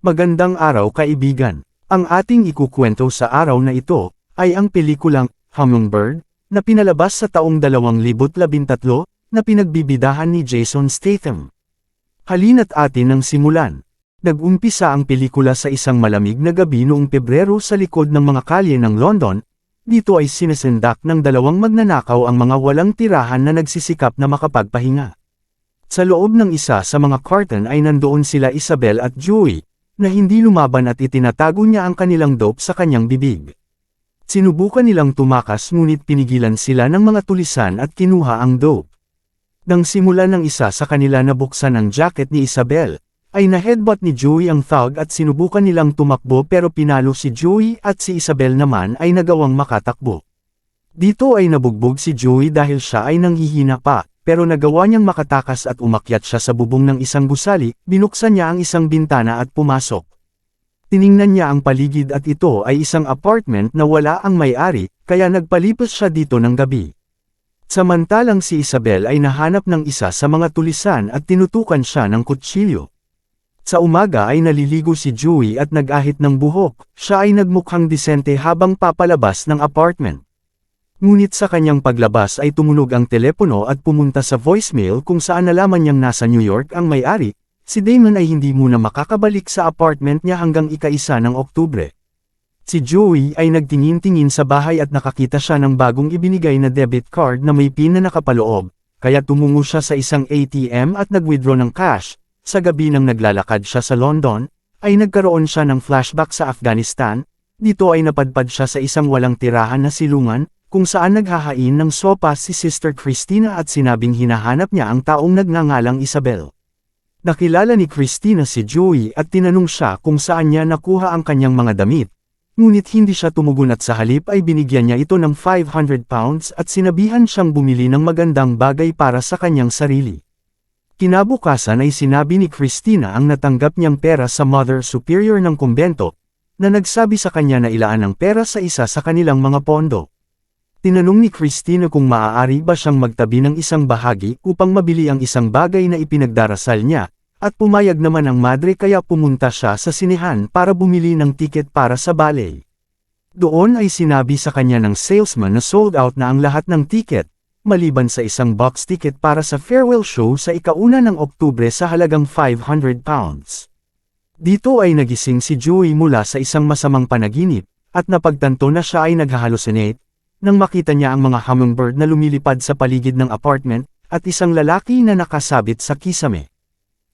Magandang araw kaibigan. Ang ating ikukwento sa araw na ito, ay ang pelikulang, Hummingbird, na pinalabas sa taong 2013, na pinagbibidahan ni Jason Statham. Halina't atin ang simulan. Nag-umpisa ang pelikula sa isang malamig na gabi noong Pebrero sa likod ng mga kalye ng London, dito ay sinasendak ng dalawang magnanakaw ang mga walang tirahan na nagsisikap na makapagpahinga. Sa loob ng isa sa mga carton ay nandoon sila Isabel at Joey, na hindi lumaban at itinatago niya ang kanilang dope sa kanyang bibig. Sinubukan nilang tumakas ngunit pinigilan sila ng mga tulisan at kinuha ang dope. Nang simula ng isa sa kanila na buksan ang jacket ni Isabel, ay na-headbutt ni Joey ang thug at sinubukan nilang tumakbo pero pinalo si Joey at si Isabel naman ay nagawang makatakbo. Dito ay nabugbog si Joey dahil siya ay nanghihina pa, pero nagawa niyang makatakas at umakyat siya sa bubong ng isang gusali, binuksan niya ang isang bintana at pumasok. Tiningnan niya ang paligid at ito ay isang apartment na wala ang may-ari, kaya nagpalipas siya dito ng gabi. Samantalang si Isabel ay nahanap ng isa sa mga tulisan at tinutukan siya ng kutsilyo. Sa umaga ay naliligo si Joey at nag-ahit ng buhok, siya ay nagmukhang disente habang papalabas ng apartment. Ngunit sa kanyang paglabas ay tumunog ang telepono at pumunta sa voicemail kung saan nalaman niyang nasa New York ang may-ari, si Damon ay hindi muna makakabalik sa apartment niya hanggang ikaisa ng Oktubre. Si Joey ay nagtingin-tingin sa bahay at nakakita siya ng bagong ibinigay na debit card na may pin na nakapaloob, kaya tumungo siya sa isang ATM at nag-withdraw ng cash, sa gabi nang naglalakad siya sa London, ay nagkaroon siya ng flashback sa Afghanistan, dito ay napadpad siya sa isang walang tirahan na silungan, kung saan naghahain ng sopa si Sister Christina at sinabing hinahanap niya ang taong nagngangalang Isabel. Nakilala ni Christina si Joey at tinanong siya kung saan niya nakuha ang kanyang mga damit, ngunit hindi siya tumugon at sa halip ay binigyan niya ito ng 500 pounds at sinabihan siyang bumili ng magandang bagay para sa kanyang sarili. Kinabukasan ay sinabi ni Christina ang natanggap niyang pera sa Mother Superior ng kumbento, na nagsabi sa kanya na ilaan ang pera sa isa sa kanilang mga pondo. Tinanong ni Christina kung maaari ba siyang magtabi ng isang bahagi upang mabili ang isang bagay na ipinagdarasal niya, at pumayag naman ang madre kaya pumunta siya sa sinehan para bumili ng tiket para sa ballet. Doon ay sinabi sa kanya ng salesman na sold out na ang lahat ng tiket, maliban sa isang box ticket para sa farewell show sa ikauna ng Oktubre sa halagang 500 pounds. Dito ay nagising si Joey mula sa isang masamang panaginip, at napagtanto na siya ay naghahalusinate, nang makita niya ang mga hummingbird na lumilipad sa paligid ng apartment, at isang lalaki na nakasabit sa kisame.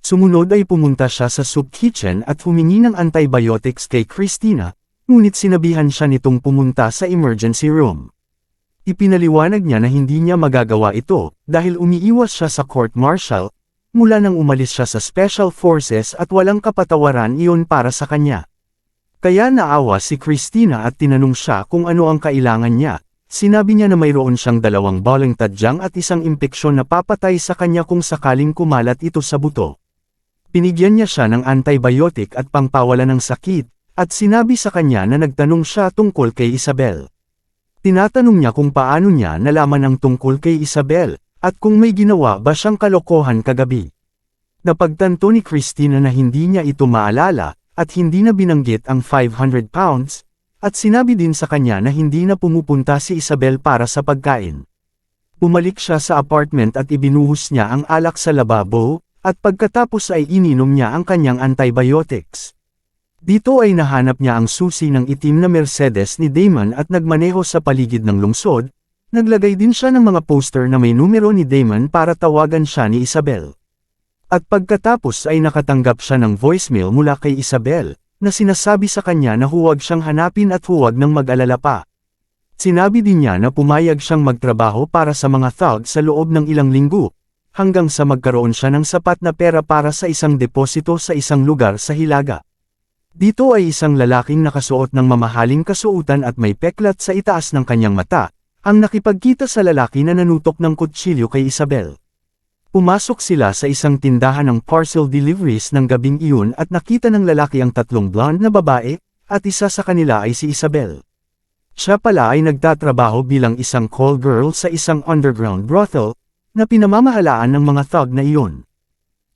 Sumunod ay pumunta siya sa soup kitchen at humingi ng antibiotics kay Christina, ngunit sinabihan siya nitong pumunta sa emergency room. Ipinaliwanag niya na hindi niya magagawa ito, dahil umiiwas siya sa court-martial, mula nang umalis siya sa Special Forces at walang kapatawaran iyon para sa kanya. Kaya naawa si Christina at tinanong siya kung ano ang kailangan niya, sinabi niya na mayroon siyang dalawang baling tadyang at isang impeksyon na papatay sa kanya kung sakaling kumalat ito sa buto. Pinigyan niya siya ng antibiotic at pangpawala ng sakit, at sinabi sa kanya na nagtanong siya tungkol kay Isabel. Tinatanong niya kung paano niya nalaman ang tungkol kay Isabel, at kung may ginawa ba siyang kalokohan kagabi. Napagtanto ni Christina na hindi niya ito maalala, at hindi na binanggit ang 500 pounds, at sinabi din sa kanya na hindi na pumupunta si Isabel para sa pagkain. Bumalik siya sa apartment at ibinuhos niya ang alak sa lababo, at pagkatapos ay ininom niya ang kanyang antibiotics. Dito ay nahanap niya ang susi ng itim na Mercedes ni Damon at nagmaneho sa paligid ng lungsod, naglagay din siya ng mga poster na may numero ni Damon para tawagan siya ni Isabel. At pagkatapos ay nakatanggap siya ng voicemail mula kay Isabel, na sinasabi sa kanya na huwag siyang hanapin at huwag nang mag-alala pa. Sinabi din niya na pumayag siyang magtrabaho para sa mga thug sa loob ng ilang linggo, hanggang sa magkaroon siya ng sapat na pera para sa isang deposito sa isang lugar sa Hilaga. Dito ay isang lalaking nakasuot ng mamahaling kasuotan at may peklat sa itaas ng kanyang mata, ang nakipagkita sa lalaki na nanutok ng kutsilyo kay Isabel. Pumasok sila sa isang tindahan ng parcel deliveries ng gabing iyon at nakita ng lalaki ang tatlong blonde na babae, at isa sa kanila ay si Isabel. Siya pala ay nagtatrabaho bilang isang call girl sa isang underground brothel, na pinamamahalaan ng mga thug na iyon.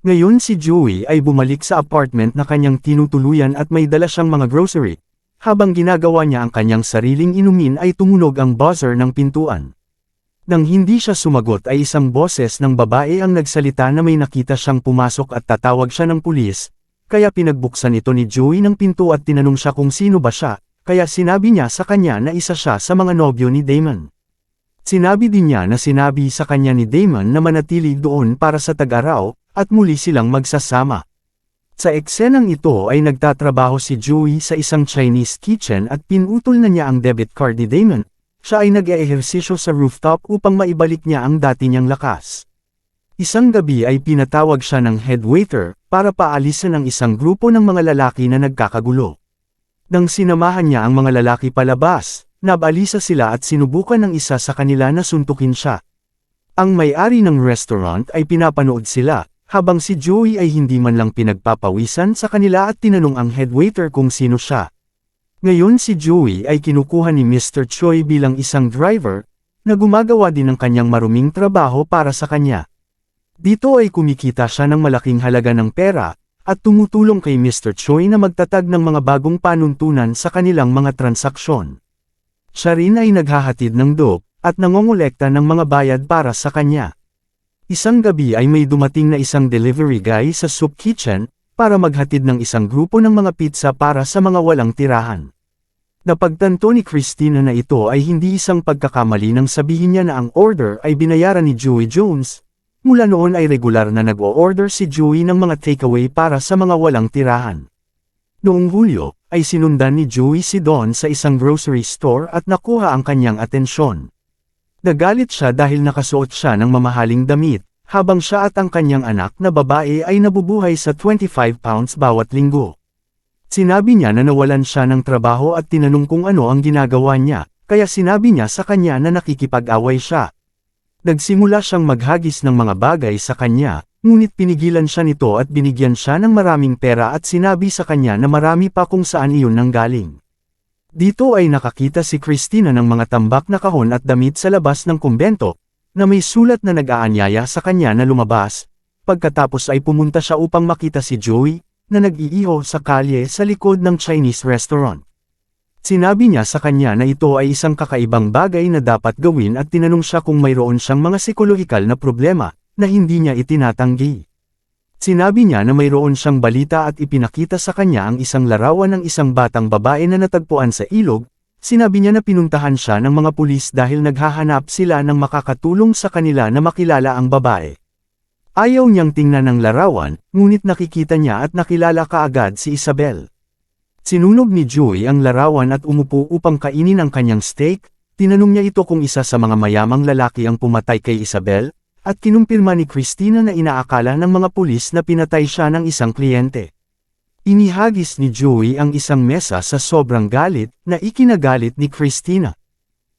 Ngayon si Joey ay bumalik sa apartment na kanyang tinutuluyan at may dala siyang mga grocery. Habang ginagawa niya ang kanyang sariling inumin ay tumunog ang buzzer ng pintuan. Nang hindi siya sumagot ay isang boses ng babae ang nagsalita na may nakita siyang pumasok at tatawag siya ng pulis, kaya pinagbuksan ito ni Joey ng pinto at tinanong siya kung sino ba siya, kaya sinabi niya sa kanya na isa siya sa mga nobyo ni Damon. Sinabi din niya na sinabi sa kanya ni Damon na manatili doon para sa tag-araw, at muli silang magsasama. Sa eksenang ito ay nagtatrabaho si Joey sa isang Chinese kitchen at pinutol na niya ang debit card ni Damon. Siya ay nag-eehersisyo sa rooftop upang maibalik niya ang dati niyang lakas. Isang gabi ay pinatawag siya ng head waiter para paalisan ang isang grupo ng mga lalaki na nagkakagulo. Nang sinamahan niya ang mga lalaki palabas, nabalisa sila at sinubukan ng isa sa kanila na suntukin siya. Ang may-ari ng restaurant ay pinapanood sila, habang si Joey ay hindi man lang pinagpapawisan sa kanila at tinanong ang head waiter kung sino siya. Ngayon si Joey ay kinukuha ni Mr. Choi bilang isang driver, na gumagawa din ng kanyang maruming trabaho para sa kanya. Dito ay kumikita siya ng malaking halaga ng pera, at tumutulong kay Mr. Choi na magtatag ng mga bagong panuntunan sa kanilang mga transaksyon. Siya rin ay naghahatid ng dope, at nangongolekta ng mga bayad para sa kanya. Isang gabi ay may dumating na isang delivery guy sa soup kitchen, para maghatid ng isang grupo ng mga pizza para sa mga walang tirahan. Napagtanto ni Christina na ito ay hindi isang pagkakamali nang sabihin niya na ang order ay binayaran ni Joey Jones. Mula noon ay regular na nag-o-order si Joey ng mga takeaway para sa mga walang tirahan. Noong Hulyo, ay sinundan ni Joey si Don sa isang grocery store at nakuha ang kanyang atensyon. Nagalit siya dahil nakasuot siya ng mamahaling damit, habang siya at ang kanyang anak na babae ay nabubuhay sa 25 pounds bawat linggo. Sinabi niya na nawalan siya ng trabaho at tinanong kung ano ang ginagawa niya, kaya sinabi niya sa kanya na nakikipag-away siya. Nagsimula siyang maghagis ng mga bagay sa kanya, ngunit pinigilan siya nito at binigyan siya ng maraming pera at sinabi sa kanya na marami pa kung saan iyon nanggaling. Dito ay nakakita si Christina ng mga tambak na kahon at damit sa labas ng kumbento, na may sulat na nag-aanyaya sa kanya na lumabas. Pagkatapos ay pumunta siya upang makita si Joey, na nag-iiho sa kalye sa likod ng Chinese restaurant. Sinabi niya sa kanya na ito ay isang kakaibang bagay na dapat gawin at tinanong siya kung mayroon siyang mga psikolohikal na problema, na hindi niya itinatanggi. Sinabi niya na mayroon siyang balita at ipinakita sa kanya ang isang larawan ng isang batang babae na natagpuan sa ilog, sinabi niya na pinuntahan siya ng mga pulis dahil naghahanap sila ng makakatulong sa kanila na makilala ang babae. Ayaw niyang tingnan ang larawan, ngunit nakikita niya at nakilala kaagad si Isabel. Sinunog ni Joey ang larawan at umupo upang kainin ang kanyang steak, tinanong niya ito kung isa sa mga mayamang lalaki ang pumatay kay Isabel, at kinumpirma ni Christina na inaakala ng mga pulis na pinatay siya ng isang kliyente. Inihagis ni Joey ang isang mesa sa sobrang galit na ikinagalit ni Christina.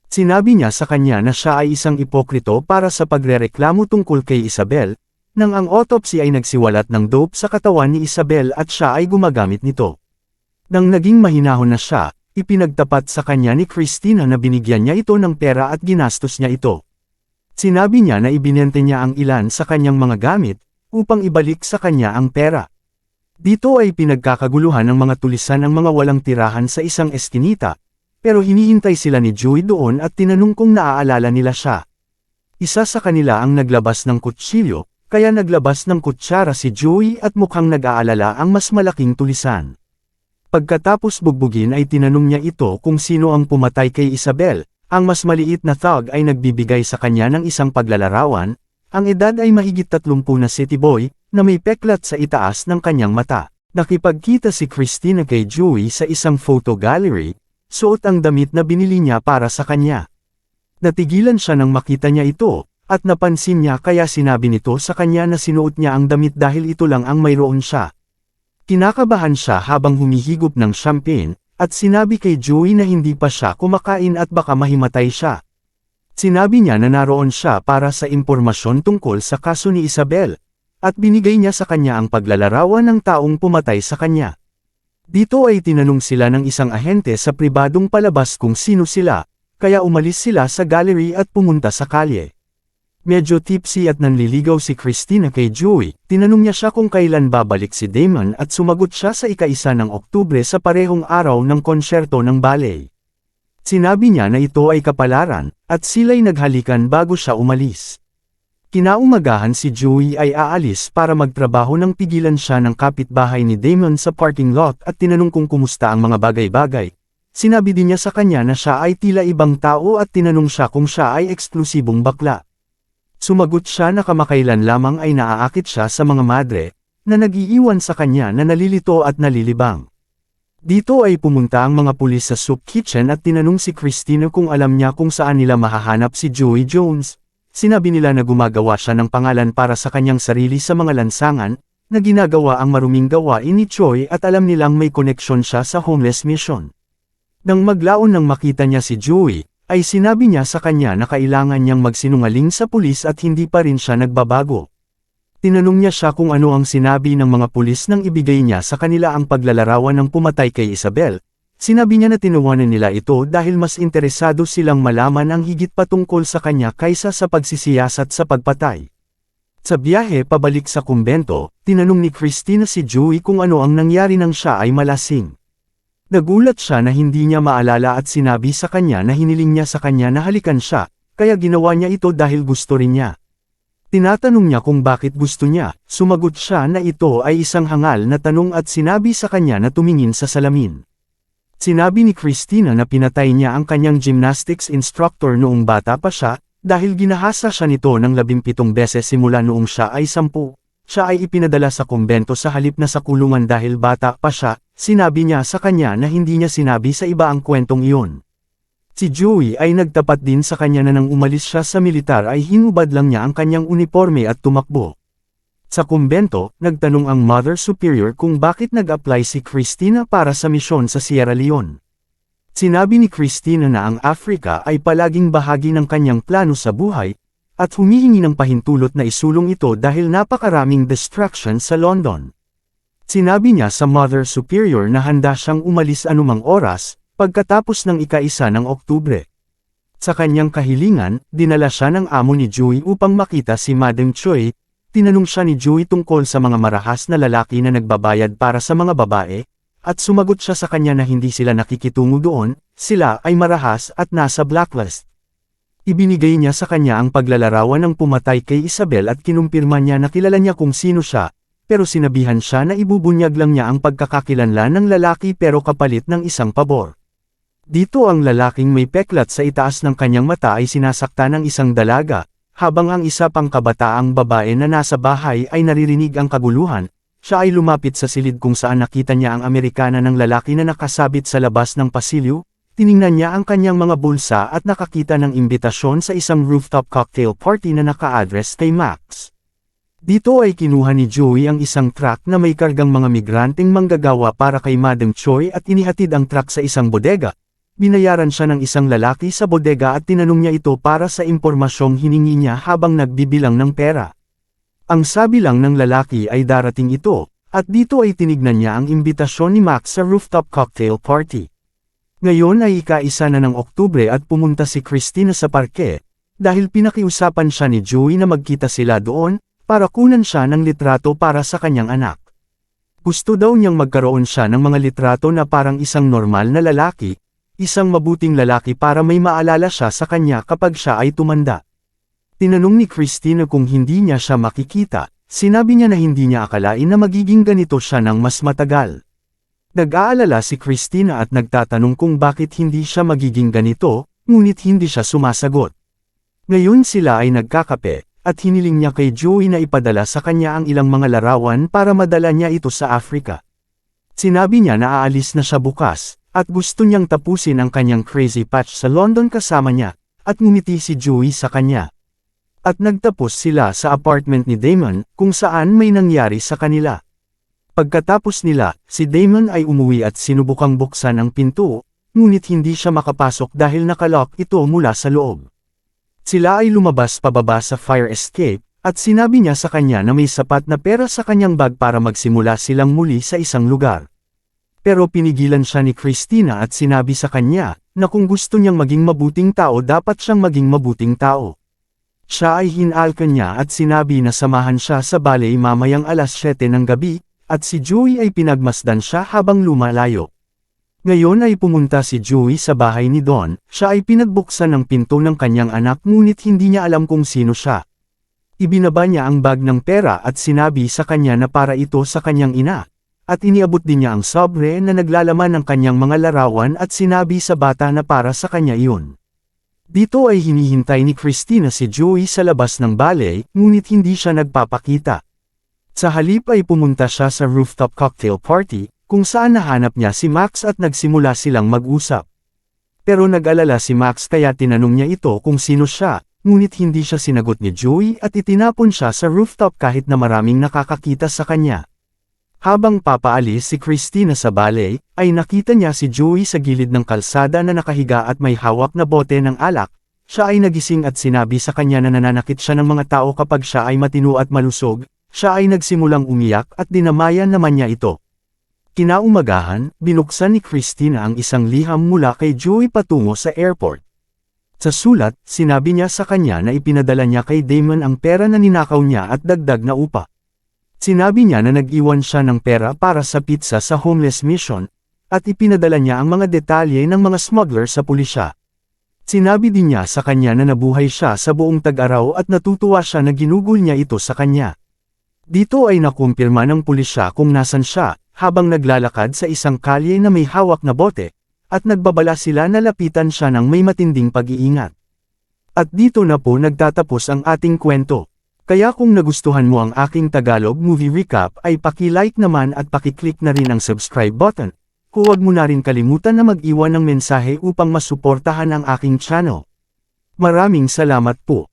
Sinabi niya sa kanya na siya ay isang ipokrito para sa pagrereklamo tungkol kay Isabel, nang ang autopsy ay nagsiwalat ng dope sa katawan ni Isabel at siya ay gumagamit nito. Nang naging mahinahon na siya, ipinagtapat sa kanya ni Christina na binigyan niya ito ng pera at ginastos niya ito. Sinabi niya na ibinente niya ang ilan sa kanyang mga gamit, upang ibalik sa kanya ang pera. Dito ay pinagkakaguluhan ng mga tulisan ang mga walang tirahan sa isang eskinita, pero hinihintay sila ni Joey doon at tinanong kung naaalala nila siya. Isa sa kanila ang naglabas ng kutsilyo, kaya naglabas ng kutsara si Joey at mukhang nag-aalala ang mas malaking tulisan. Pagkatapos bugbugin ay tinanong niya ito kung sino ang pumatay kay Isabel, ang mas maliit na thug ay nagbibigay sa kanya ng isang paglalarawan, ang edad ay mahigit 30 na city boy, na may peklat sa itaas ng kanyang mata. Nakipagkita si Christina kay Joey sa isang photo gallery, suot ang damit na binili niya para sa kanya. Natigilan siya nang makita niya ito, at napansin niya kaya sinabi nito sa kanya na sinuot niya ang damit dahil ito lang ang mayroon siya. Kinakabahan siya habang humihigop ng champagne, at sinabi kay Joey na hindi pa siya kumakain at baka mahimatay siya. Sinabi niya na naroon siya para sa impormasyon tungkol sa kaso ni Isabel, at binigay niya sa kanya ang paglalarawan ng taong pumatay sa kanya. Dito ay tinanong sila ng isang ahente sa pribadong palabas kung sino sila, kaya umalis sila sa gallery at pumunta sa kalye. Medyo tipsy at nanliligaw si Christina kay Joey, tinanong niya siya kung kailan babalik si Damon at sumagot siya sa ika-isa ng Oktubre sa parehong araw ng konsyerto ng ballet. Sinabi niya na ito ay kapalaran, at sila'y naghalikan bago siya umalis. Kinaumagahan si Joey ay aalis para magtrabaho nang pigilan siya ng kapitbahay ni Damon sa parking lot at tinanong kung kumusta ang mga bagay-bagay. Sinabi din niya sa kanya na siya ay tila ibang tao at tinanong siya kung siya ay eksklusibong bakla. Sumagot siya na kamakailan lamang ay naaakit siya sa mga madre, na nagiiwan sa kanya na nalilito at nalilibang. Dito ay pumunta ang mga pulis sa soup kitchen at tinanong si Christina kung alam niya kung saan nila mahahanap si Joey Jones. Sinabi nila na gumagawa siya ng pangalan para sa kanyang sarili sa mga lansangan, na ginagawa ang maruming gawain ni Choi at alam nilang may koneksyon siya sa homeless mission. Nang maglaon nang makita niya si Joey, ay sinabi niya sa kanya na kailangan niyang magsinungaling sa pulis at hindi pa rin siya nagbabago. Tinanong niya siya kung ano ang sinabi ng mga pulis nang ibigay niya sa kanila ang paglalarawan ng pumatay kay Isabel. Sinabi niya na tinuwanan nila ito dahil mas interesado silang malaman ang higit patungkol sa kanya kaysa sa pagsisiyasat sa pagpatay. Sa biyahe pabalik sa kumbento, tinanong ni Christina si Joey kung ano ang nangyari nang siya ay malasing. Nagulat siya na hindi niya maalala at sinabi sa kanya na hiniling niya sa kanya na halikan siya, kaya ginawa niya ito dahil gusto rin niya. Tinatanong niya kung bakit gusto niya, sumagot siya na ito ay isang hangal na tanong at sinabi sa kanya na tumingin sa salamin. Sinabi ni Christina na pinatay niya ang kanyang gymnastics instructor noong bata pa siya, dahil ginahasa siya nito ng labimpitong beses simula noong siya ay sampu. Siya ay ipinadala sa kumbento sa halip na sa kulungan dahil bata pa siya, sinabi niya sa kanya na hindi niya sinabi sa iba ang kwentong iyon. Si Joey ay nagtapat din sa kanya na nang umalis siya sa militar ay hinubad lang niya ang kanyang uniforme at tumakbo. Sa kumbento, nagtanong ang Mother Superior kung bakit nag-apply si Christina para sa misyon sa Sierra Leone. Sinabi ni Christina na ang Africa ay palaging bahagi ng kanyang plano sa buhay, at humihingi ng pahintulot na isulong ito dahil napakaraming distraction sa London. Sinabi niya sa Mother Superior na handa siyang umalis anumang oras, pagkatapos ng ika-isa ng Oktubre. Sa kanyang kahilingan, dinala siya ng amo ni Joey upang makita si Madam Choi, tinanong siya ni Joey tungkol sa mga marahas na lalaki na nagbabayad para sa mga babae, at sumagot siya sa kanya na hindi sila nakikitungo doon, sila ay marahas at nasa blacklist. Ibinigay niya sa kanya ang paglalarawan ng pumatay kay Isabel at kinumpirma niya na kilala niya kung sino siya, pero sinabihan siya na ibubunyag lang niya ang pagkakakilanlan ng lalaki pero kapalit ng isang pabor. Dito ang lalaking may peklat sa itaas ng kanyang mata ay sinasakta ng isang dalaga, habang ang isa pang kabataang babae na nasa bahay ay naririnig ang kaguluhan, siya ay lumapit sa silid kung saan nakita niya ang Amerikana ng lalaki na nakasabit sa labas ng pasilyo, Tiningnan niya ang kanyang mga bulsa at nakakita ng imbitasyon sa isang rooftop cocktail party na naka-address kay Max. Dito ay kinuha ni Joey ang isang truck na may kargang mga migranteng manggagawa para kay Madam Choi at inihatid ang truck sa isang bodega. Binayaran siya ng isang lalaki sa bodega at tinanong niya ito para sa impormasyong hiningi niya habang nagbibilang ng pera. Ang sabi lang ng lalaki ay darating ito, at dito ay tinignan niya ang imbitasyon ni Max sa rooftop cocktail party. Ngayon ay ika-isa na ng Oktubre at pumunta si Christina sa parke, dahil pinakiusapan siya ni Joey na magkita sila doon, para kunan siya ng litrato para sa kanyang anak. Gusto daw niyang magkaroon siya ng mga litrato na parang isang normal na lalaki, isang mabuting lalaki para may maalala siya sa kanya kapag siya ay tumanda. Tinanong ni Christina kung hindi niya siya makikita, sinabi niya na hindi niya akalain na magiging ganito siya ng mas matagal. Nag-aalala si Christina at nagtatanong kung bakit hindi siya magiging ganito, ngunit hindi siya sumasagot. Ngayon sila ay nagkakape, at hiniling niya kay Joey na ipadala sa kanya ang ilang mga larawan para madala niya ito sa Africa. Sinabi niya na aalis na siya bukas, at gusto niyang tapusin ang kanyang crazy patch sa London kasama niya, at ngumiti si Joey sa kanya. At nagtapos sila sa apartment ni Damon, kung saan may nangyari sa kanila. Pagkatapos nila, si Damon ay umuwi at sinubukang buksan ang pinto, ngunit hindi siya makapasok dahil nakalock ito mula sa loob. Sila ay lumabas pababa sa fire escape, at sinabi niya sa kanya na may sapat na pera sa kanyang bag para magsimula silang muli sa isang lugar. Pero pinigilan siya ni Christina at sinabi sa kanya, na kung gusto niyang maging mabuting tao dapat siyang maging mabuting tao. Siya ay hinalkan niya at sinabi na samahan siya sa ballet mamayang alas 7 ng gabi, at si Joey ay pinagmasdan siya habang lumalayo. Ngayon ay pumunta si Joey sa bahay ni Don, siya ay pinagbuksan ng pinto ng kanyang anak ngunit hindi niya alam kung sino siya. Ibinaba niya ang bag ng pera at sinabi sa kanya na para ito sa kanyang ina. At iniabot din niya ang sobre na naglalaman ng kanyang mga larawan at sinabi sa bata na para sa kanya iyon. Dito ay hinihintay ni Christina si Joey sa labas ng ballet, ngunit hindi siya nagpapakita. Sa halip ay pumunta siya sa rooftop cocktail party, kung saan nahanap niya si Max at nagsimula silang mag-usap. Pero nag-alala si Max kaya tinanong niya ito kung sino siya, ngunit hindi siya sinagot ni Joey at itinapon siya sa rooftop kahit na maraming nakakakita sa kanya. Habang papaalis si Christina sa ballet, ay nakita niya si Joey sa gilid ng kalsada na nakahiga at may hawak na bote ng alak. Siya ay nagising at sinabi sa kanya na nananakit siya ng mga tao kapag siya ay matino at malusog, siya ay nagsimulang umiyak at dinamayan naman niya ito. Kinaumagahan, binuksan ni Christina ang isang liham mula kay Joey patungo sa airport. Sa sulat, sinabi niya sa kanya na ipinadala niya kay Damon ang pera na ninakaw niya at dagdag na upa. Sinabi niya na nag-iwan siya ng pera para sa pizza sa homeless mission, at ipinadala niya ang mga detalye ng mga smuggler sa pulisya. Sinabi din niya sa kanya na nabuhay siya sa buong tag-araw at natutuwa siya na ginugol niya ito sa kanya. Dito ay nakumpirma ng pulisya kung nasan siya, habang naglalakad sa isang kalye na may hawak na bote, at nagbabala sila na lapitan siya ng may matinding pag-iingat. At dito na po nagtatapos ang ating kwento. Kaya kung nagustuhan mo ang aking Tagalog movie recap ay paki-like naman at paki-click na rin ang subscribe button. Huwag mo na rin kalimutan na mag-iwan ng mensahe upang masuportahan ang aking channel. Maraming salamat po.